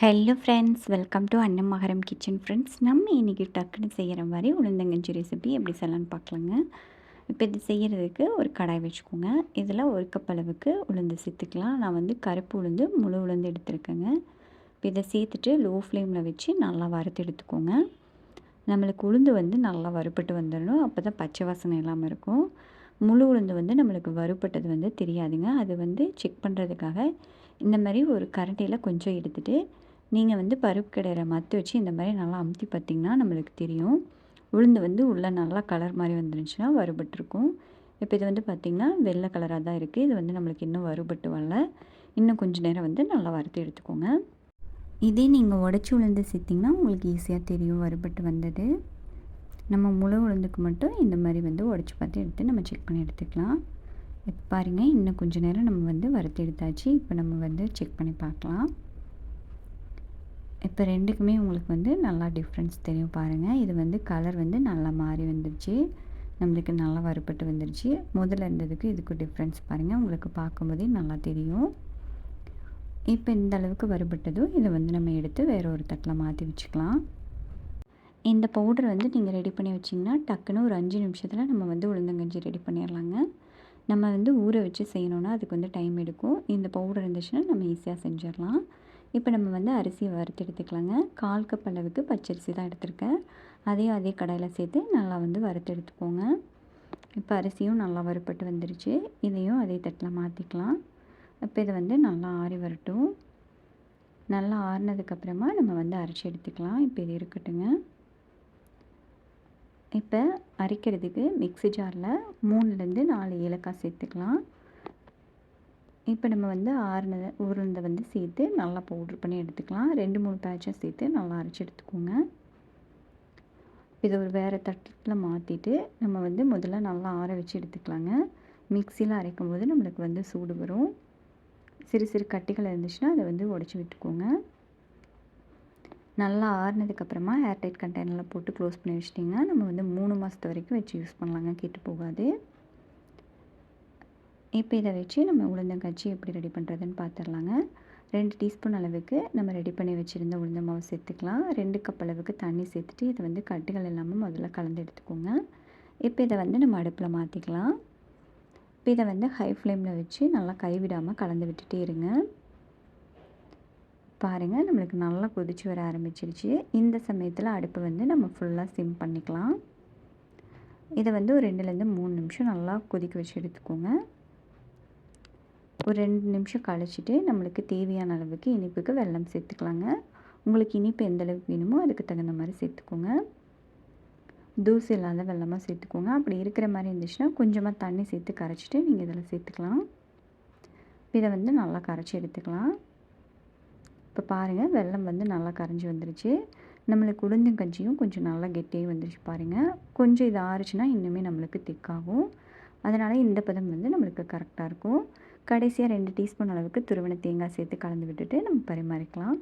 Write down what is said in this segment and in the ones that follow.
Hello friends welcome to அன்னம் மகரம் kitchen friends நம்ம இன்றைக்கி டக்குன்னு செய்கிற மாதிரி உளுந்தங்கஞ்சி ரெசிபி எப்படி செய்யலான்னு பார்க்கலாங்க. இப்போ இது செய்கிறதுக்கு ஒரு கடாய் வச்சுக்கோங்க. இதில் ஒரு கப் அளவுக்கு உளுந்து சேர்த்துக்கலாம். நான் வந்து கருப்பு உளுந்து முழு உளுந்து எடுத்துருக்கேங்க. இப்போ இதை சேர்த்துட்டு லோ ஃப்ளேமில் வச்சு நல்லா வறுத்து எடுத்துக்கோங்க. நம்மளுக்கு உளுந்து வந்து நல்லா வறுப்பட்டு வந்துடணும். அப்போ தான் பச்சை வாசனை இல்லாமல் இருக்கும். முழு உளுந்து வந்து நம்மளுக்கு வறுப்பட்டது வந்து தெரியாதுங்க. அது வந்து செக் பண்ணுறதுக்காக இந்த மாதிரி ஒரு கரண்டியில் கொஞ்சம் எடுத்துகிட்டு நீங்கள் வந்து பருப்பு கிடையிற மற்ற வச்சு இந்த மாதிரி நல்லா அமுத்தி பார்த்திங்கன்னா நம்மளுக்கு தெரியும். உளுந்து வந்து உள்ளே நல்லா கலர் மாதிரி வந்துருந்துச்சுன்னா வறுபட்டுருக்கும். இப்போ இது வந்து பார்த்திங்கன்னா வெள்ளை கலராக தான் இருக்குது இது வந்து நம்மளுக்கு இன்னும் வறுபட்டு வரல. இன்னும் கொஞ்சம் நேரம் வந்து நல்லா வறுத்து எடுத்துக்கோங்க. இதே நீங்கள் உடச்சி உளுந்து சேர்த்திங்கன்னா உங்களுக்கு ஈஸியாக தெரியும் வறுபட்டு வந்தது. நம்ம முழு உளுந்துக்கு மட்டும் இந்த மாதிரி வந்து உடச்சி பார்த்து எடுத்து நம்ம செக் பண்ணி எடுத்துக்கலாம். இப்போ பாருங்கள் இன்னும் கொஞ்சம் நேரம் நம்ம வந்து வறுத்து எடுத்தாச்சு. இப்போ நம்ம வந்து செக் பண்ணி பார்க்கலாம். இப்போ ரெண்டுக்குமே உங்களுக்கு வந்து நல்லா டிஃப்ரென்ஸ் தெரியும் பாருங்கள் இது வந்து கலர் வந்து நல்லா மாறி வந்துருச்சு. நம்மளுக்கு நல்லா வறுபட்டு வந்துருச்சு. முதல்ல இருந்ததுக்கு இதுக்கு டிஃப்ரென்ஸ் பாருங்கள் உங்களுக்கு பார்க்கும்போதே நல்லா தெரியும். இப்போ இந்த அளவுக்கு வறுபட்டதும் இதை வந்து நம்ம எடுத்து வேறு ஒரு தட்டில் மாற்றி வச்சுக்கலாம். இந்த பவுடர் வந்து நீங்கள் ரெடி பண்ணி வச்சிங்கன்னா டக்குன்னு ஒரு அஞ்சு நிமிஷத்தில் நம்ம வந்து உளுந்தங்கஞ்சி ரெடி பண்ணிடலாங்க. நம்ம வந்து ஊற வச்சு செய்யணுன்னா அதுக்கு வந்து டைம் எடுக்கும். இந்த பவுடர் இருந்துச்சுன்னா நம்ம ஈஸியாக செஞ்சிடலாம். இப்போ நம்ம வந்து அரிசியை வறுத்து எடுத்துக்கலாங்க. கால் கப் அளவுக்கு பச்சரிசி தான் எடுத்திருக்கேன். அதையும் அதே கடாயில் சேர்த்து நல்லா வந்து வறுத்து எடுத்துக்கோங்க. இப்போ அரிசியும் நல்லா வறுப்பட்டு வந்துருச்சு. இதையும் அதே தட்டில் மாற்றிக்கலாம் இப்போ இதை வந்து நல்லா ஆறி வரட்டும். நல்லா ஆறினதுக்கப்புறமா நம்ம வந்து அரைச்சி எடுத்துக்கலாம். இப்போ இது இருக்கட்டுங்க. இப்போ அரைக்கிறதுக்கு மிக்சி ஜாரில் மூணுலேருந்து நாலு ஏலக்காய் சேர்த்துக்கலாம். இப்போ நம்ம வந்து ஆறுன உருண்டை வந்து சேர்த்து நல்லா பவுட்ரு பண்ணி எடுத்துக்கலாம். ரெண்டு மூணு பேட்சாக சேர்த்து நல்லா அரைச்சி எடுத்துக்கோங்க. இதை ஒரு வேறு தட்டத்தில் மாற்றிட்டு நம்ம வந்து முதல்ல நல்லா ஆற வச்சு எடுத்துக்கலாங்க. மிக்சியில் அரைக்கும் போது நம்மளுக்கு வந்து சூடு வரும். சிறு சிறு கட்டிகள் இருந்துச்சுன்னா அதை வந்து உடச்சி விட்டுக்கோங்க. நல்லா ஆறுனதுக்கப்புறமா ஏர்டைட் கண்டெய்னரில் போட்டு க்ளோஸ் பண்ணி வச்சிட்டிங்கன்னா நம்ம வந்து மூணு மாதத்து வரைக்கும் வச்சு யூஸ் பண்ணலாங்க. கெட்டு போகாது. இப்போ இதை வச்சு நம்ம உளுந்தங்கச்சி எப்படி ரெடி பண்ணுறதுன்னு பார்த்துடலாங்க ரெண்டு டீஸ்பூன் அளவுக்கு நம்ம ரெடி பண்ணி வச்சுருந்த உளுந்த மாவு சேர்த்துக்கலாம். ரெண்டு கப் அளவுக்கு தண்ணி சேர்த்துட்டு இதை வந்து கட்டுகள் இல்லாமல் முதல்ல கலந்து எடுத்துக்கோங்க. இப்போ இதை வந்து நம்ம அடுப்பில் மாற்றிக்கலாம் இப்போ இதை வந்து ஹை ஃப்ளேமில் வச்சு நல்லா கைவிடாமல் கலந்து விட்டுட்டே இருங்க. பாருங்கள் நம்மளுக்கு நல்லா கொதிச்சு வர ஆரம்பிச்சிருச்சு. இந்த சமயத்தில் அடுப்பை வந்து நம்ம ஃபுல்லாக சிம் பண்ணிக்கலாம். இதை வந்து ஒரு ரெண்டுலேருந்து மூணு நிமிஷம் நல்லா கொதிக்க வச்சு எடுத்துக்கோங்க. ஒரு ரெண்டு நிமிஷம் கழிச்சிட்டு நம்மளுக்கு தேவையான அளவுக்கு இனிப்புக்கு வெல்லம் சேர்த்துக்கலாங்க. உங்களுக்கு இனிப்பு எந்த அளவுக்கு வேணுமோ அதுக்கு தகுந்த மாதிரி சேர்த்துக்கோங்க. தூசி இல்லாத வெள்ளமாக சேர்த்துக்கோங்க. அப்படி இருக்கிற மாதிரி இருந்துச்சுன்னா கொஞ்சமாக தண்ணி சேர்த்து கரைச்சிட்டு நீங்கள் இதில் சேர்த்துக்கலாம். இதை வந்து நல்லா கரைச்சி எடுத்துக்கலாம். இப்போ பாருங்கள் வெள்ளம் வந்து நல்லா கரைஞ்சி வந்துருச்சு. நம்மளுக்கு உளுந்தங்கஞ்சியும் கொஞ்சம் நல்லா கெட்டியாக வந்துருச்சு பாருங்கள் கொஞ்சம் இது ஆறுச்சுன்னா இன்னுமே நம்மளுக்கு திக்காகும். அதனால் இந்த பதம் வந்து நம்மளுக்கு கரெக்டாக இருக்கும். கடைசியாக ரெண்டு டீஸ்பூன் அளவுக்கு துருவன தேங்காய் சேர்த்து கலந்து விட்டுட்டு நம்ம பரிமாறிக்கலாம்.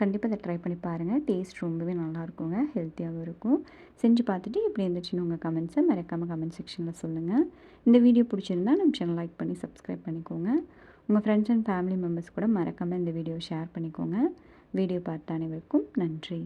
கண்டிப்பாக அதை ட்ரை பண்ணி பாருங்கள் டேஸ்ட் ரொம்பவே நல்லா இருக்குங்க ஹெல்த்தியாகவும் இருக்கும். செஞ்சு பார்த்துட்டு இப்படி இருந்துச்சுன்னு உங்கள் கமெண்ட்ஸை மறக்காமல் கமெண்ட் செக்ஷனில் சொல்லுங்கள் இந்த வீடியோ பிடிச்சிருந்தா நம்ம சேனல் லைக் பண்ணி சப்ஸ்கிரைப் பண்ணிக்கோங்க. உங்கள் ஃப்ரெண்ட்ஸ் அண்ட் ஃபேமிலி மெம்பர்ஸ் கூட மறக்காமல் இந்த வீடியோ ஷேர் பண்ணிக்கோங்க. வீடியோ பார்த்த அனைவருக்கும் நன்றி.